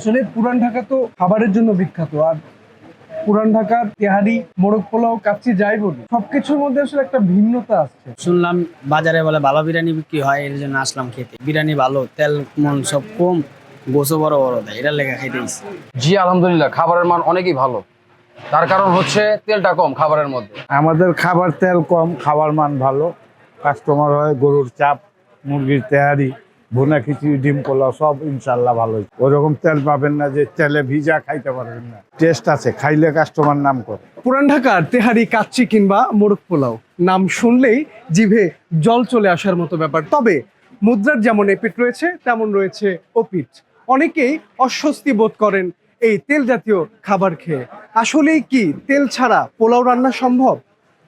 আসলে পুরান ঢাকা তো খাবারের জন্য বিখ্যাত আর পুরান ঢাকার তেহারি মোরগ পোলাও কাচ্চি যাই বলি সবকিছুর মধ্যে আসলে একটা ভিন্নতা আসছে শুনলাম বাজারে বলে ভালো বিরিয়ানি বিক্রি হয় এর জন্য আসলাম খেতে। বিরিয়ানি ভালো তেল মন সব কম গোসো বড় বড় দেয় এটার লেগে খাইতে। জি আলহামদুলিল্লাহ খাবারের মান অনেকই ভালো। তার কারণ হচ্ছে তেলটা কম খাবারের মধ্যে। আমাদের খাবার তেল কম খাবার মান ভালো। কাস্টমার হয় গরুর চাপ মুরগির তেহারি। ভুনা খিচুড়ি, ডিম পোলাও সব ইনশাল্লাহ ভালো ওরকম তেল পাবেন না যে তেলে ভিজা খাইতে পারবেন না। টেস্ট আছে, খাইলে কাস্টমার নাম করে। পুরান ঢাকার তেহারি, কাচ্চি কিংবা মোরগ পোলাও। নাম শুনলেই জিভে জল চলে আসার মতো ব্যাপার। তবে মুদ্রার যেমন এপিট রয়েছে, তেমন রয়েছে ওপিট অনেকেই অস্বস্তি বোধ করেন এই তেল জাতীয় খাবার খেয়ে। আসলেই কি তেল ছাড়া পোলাও রান্না সম্ভব?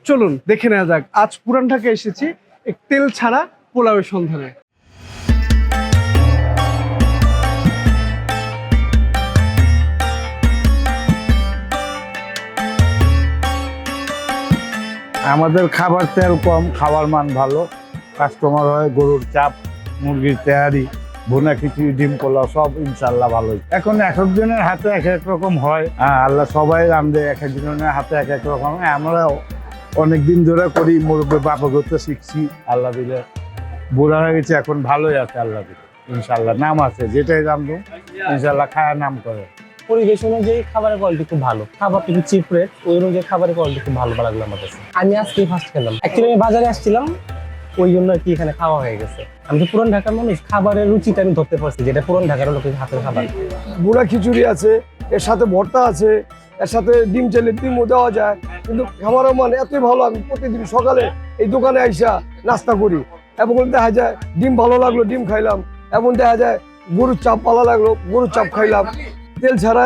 চলুন দেখে নেওয়া যাক। আজ পুরান ঢাকায় এসেছি তেল ছাড়া পোলাওয়ের সন্ধানে। আমাদের খাবার তেল কম, খাবার মান ভালো। কাস্টমার হয়, গরুর চাপ, মুরগির তেহারি, ভুনা খিচুড়ি, ডিম পোলাও, সব ইনশাল্লাহ ভালোই। এখন এক একজনের হাতে এক এক রকম হয়। আল্লাহ সবাই রান্ধে এক একজনের হাতে এক এক রকম। হয়। আমরা অনেক দিন ধরে করি, মুরব্বী বাপা করতে শিখছি। আল্লাহ দিলে বুড়া হয়ে গেছে, এখন ভালোই আছে আল্লাহ দিলে। ইনশাল্লাহ নাম আছে, যেটাই জানব ইনশাল্লাহ খায়া নাম করে। পরিবেশ অনুযায়ী খাবারের কোয়ালিটি খুব ভালো। খাবারটা একটু চিপ রেট ওই অনুযায়ী খাবারের কোয়ালিটি খুব ভালো লাগল আমার কাছে। আমি আজকে ফার্স্ট খেলাম। অ্যাকচুয়ালি আমি বাজারে আসছিলাম, ওই জন্য আর কি এখানে খাওয়া হয়ে গেছে। আমি তো পুরান ঢাকার মানুষ, খাবারের রুচিটা আমি ধরতে পারছি যেটা পুরান ঢাকার লোকের হাতের খাবার। গুঁড়া খিচুড়ি আছে, এর সাথে ভর্তা আছে, এর সাথে ডিম চাইলে ডিমও দেওয়া যায়, কিন্তু খাবারের মান এতই ভালো, আমি প্রতিদিন সকালে এই দোকানে আইসা নাস্তা করি। এবং দেখা যায়, ডিম ভালো লাগল, ডিম খাইলাম। এবং দেখা যায়, গরুর চাপ ভালো লাগল, গরুর চাপ খাইলাম। তেল ছাড়া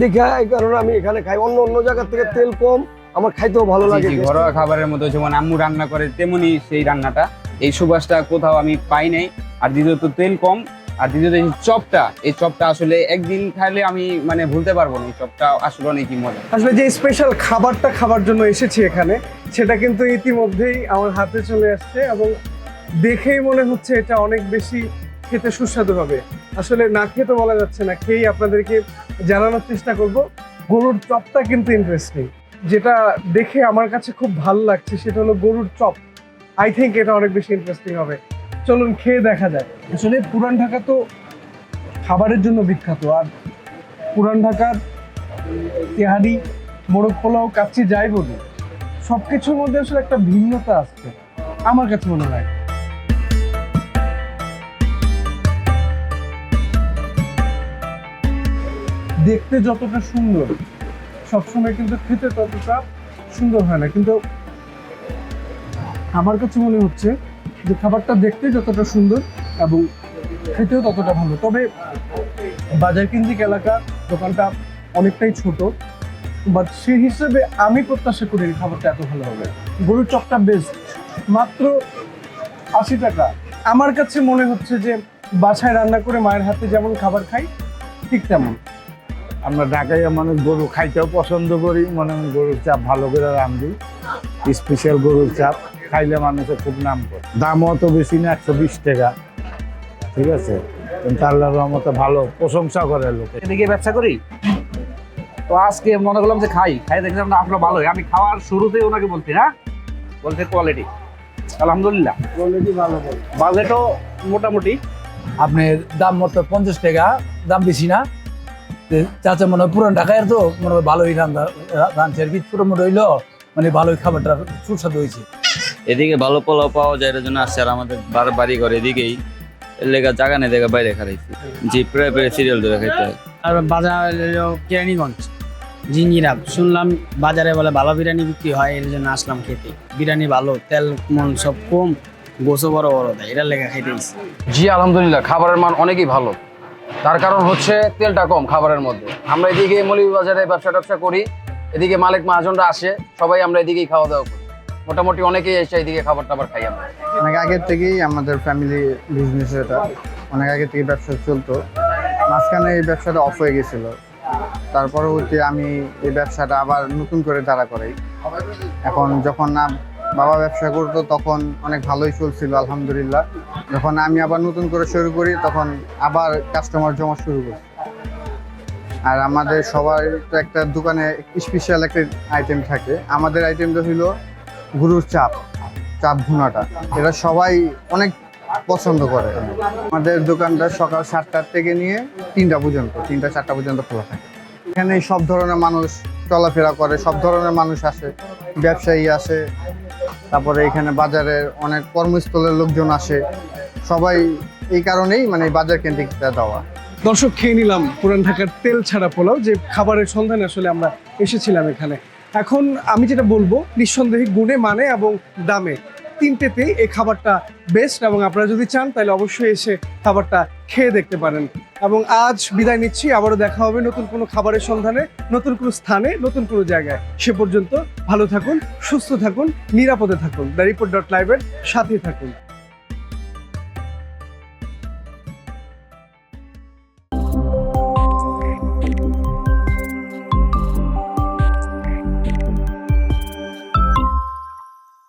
দেখে এই কারণে আমি এখানে খাই। অন্য অন্য জায়গার থেকে তেল কম আমার খাইতেও ভালো লাগে ঘরোয়া খাবারের মধ্যে যেমন আম্মু রান্না করে তেমনি সেই রান্নাটা। এই সুবাসটা কোথাও আমি পাই নাই। আর দ্বিতীয়ত তেল কম আর দ্বিতীয়ত এই চপটা এই চপটা আসলে একদিন খাইলে আমি মানে ভুলতে পারব না এই চপটা আসলে অনেকই মজা। আসলে যে স্পেশাল খাবারটা খাবার জন্য এসেছি এখানে সেটা কিন্তু ইতিমধ্যেই আমার হাতে চলে আসছে এবং দেখেই মনে হচ্ছে এটা অনেক বেশি খেতে সুস্বাদু হবে। আসলে না খেয়ে তো বলা যাচ্ছে না, খেয়েই আপনাদেরকে জানানোর চেষ্টা করব। গরুর চপটা কিন্তু ইন্টারেস্টিং যেটা দেখে আমার কাছে খুব ভালো লাগছে সেটা হলো গরুর চপ। আই থিঙ্ক এটা অনেক বেশি ইন্টারেস্টিং হবে। চলুন খেয়ে দেখা যায় আসলে পুরান ঢাকা তো খাবারের জন্য বিখ্যাত, আর পুরান ঢাকার তেহারি, মোরগ পোলাও, কাচ্চি, যাই বলি সব কিছুর মধ্যে আসলে একটা ভিন্নতা আসছে আমার কাছে মনে হয়। দেখতে যতটা সুন্দর, সবসময় কিন্তু খেতে ততটা সুন্দর হয় না। কিন্তু আমার কাছে মনে হচ্ছে যে খাবারটা দেখতে যতটা সুন্দর এবং খেতেও ততটা ভালো। তবে বাজার কেন্দ্রিক এলাকা দোকানটা অনেকটাই ছোট বাট সেই হিসেবে আমি প্রত্যাশা করি খাবারটা এত ভালো হবে। গরুর চপটা বেস্ট মাত্র আশি টাকা। আমার কাছে মনে হচ্ছে যে বাসায় রান্না করে মায়ের হাতে যেমন খাবার খাই, ঠিক তেমন। আমরা ঢাকায় মানুষ গরু খাইতেও পছন্দ করি মনে হয় গরুর চাপ ভালো করে রান্ধি স্পেশাল গরুর চাপ খাইলে মানুষের খুব নাম করে। দামও অত বেশি না একশো বিশ টাকা। ঠিক আছে? কিন্তু আল্লাহর রহমতে ভালো প্রশংসা করে লোকে। এদিকে ব্যবসা করি? তো আজকে মনে করলাম যে খাই। খাই দেখলাম না আপনার ভালোই আমি খাওয়ার শুরুতেই ওনাকে বলছি না? বলছে কোয়ালিটি আলহামদুলিল্লাহ। কোয়ালিটি ভালো বাজেটও মোটামুটি। আপনার দাম মতো পঞ্চাশ টাকা দাম বেশি না। তে চাচা মনে হয় পুরান ঢাকায় তো মনে হয় ভালোই রান্না রাঁধছে আর কি। মোটো হইল মানে ভালোই খাবারটা সুস্বাদু হয়েছে। এদিকে ভালো পোলাও পাওয়া যায় এর জন্য আসছে আর আমাদের বার বাড়ি ঘর এদিকেই। এর লেগা জায়গা নেই দেখা বাইরে খারাইছি। জি প্রায় প্রায় সিরিয়াল ধরে খাইতে হয়। আর বাজার কেরানীগঞ্জ জিঞ্জিরা শুনলাম বাজারে বলে ভালো বিরিয়ানি বিক্রি হয় এর জন্য আসলাম খেতে। বিরিয়ানি ভালো তেল মন সব কম গোসো বড় বড় দেয় এটার লেগে খাইতে জি আলহামদুলিল্লাহ খাবারের মান অনেকই ভালো। তার কারণ হচ্ছে তেলটা কম খাবারের মধ্যে। আমরা এদিকে বাজারে ব্যবসা ট্যাবসা করি, এদিকে মালিক মহাজনরা আসে, সবাই আমরা এদিকেই খাওয়া দাওয়া করি। মোটামুটি অনেকেই এসে এদিকে খাবার টাবার খাই আমরা। অনেক আগের থেকেই আমাদের ফ্যামিলি বিজনেস এটা, অনেক আগে থেকে ব্যবসা চলতো। মাঝখানে এই ব্যবসাটা অফ হয়ে গেছিল। তার পরবর্তী আমি এই ব্যবসাটা আবার নতুন করে দাঁড়া করাই। এখন যখন না বাবা ব্যবসা করতো, তখন অনেক ভালোই চলছিল, আলহামদুলিল্লাহ। যখন আমি আবার নতুন করে শুরু করি, তখন আবার কাস্টমার জমা শুরু করি। আর আমাদের সবার তো একটা দোকানে স্পেশাল একটা আইটেম থাকে। আমাদের আইটেমটা হলো গরুর চাপ চাপ ভুনাটা। এটা সবাই অনেক পছন্দ করে। আমাদের দোকানটা সকাল সাতটার থেকে নিয়ে তিনটা পর্যন্ত, তিনটা চারটা পর্যন্ত খোলা থাকে। এখানে সব ধরনের মানুষ চলাফেরা করে, সব ধরনের মানুষ আসে, ব্যবসায়ী আসে, তারপরে এখানে বাজারের অনেক কর্মস্থলের লোকজন আসে। সবাই এই কারণেই মানে বাজার কেন্দ্রিকটা দেওয়া। দর্শক, খেয়ে নিলাম পুরান ঢাকার তেল ছাড়া পোলাও, যে খাবারের সন্ধানে আসলে আমরা এসেছিলাম এখানে। এখন আমি যেটা বলব, নিঃসন্দেহে গুণে মানে এবং দামে। তিনটেতেই এই খাবারটা বেস্ট এবং আপনারা যদি চান, তাহলে অবশ্যই এসে খাবারটা খেয়ে দেখতে পারেন। এবং আজ বিদায় নিচ্ছি, আবারও দেখা হবে নতুন কোনো খাবারের সন্ধানে, নতুন কোনো স্থানে, নতুন কোনো জায়গায়। সে পর্যন্ত ভালো থাকুন, সুস্থ থাকুন, নিরাপদে থাকুন। দ্য রিপোর্ট ডট লাইভের সাথে থাকুন।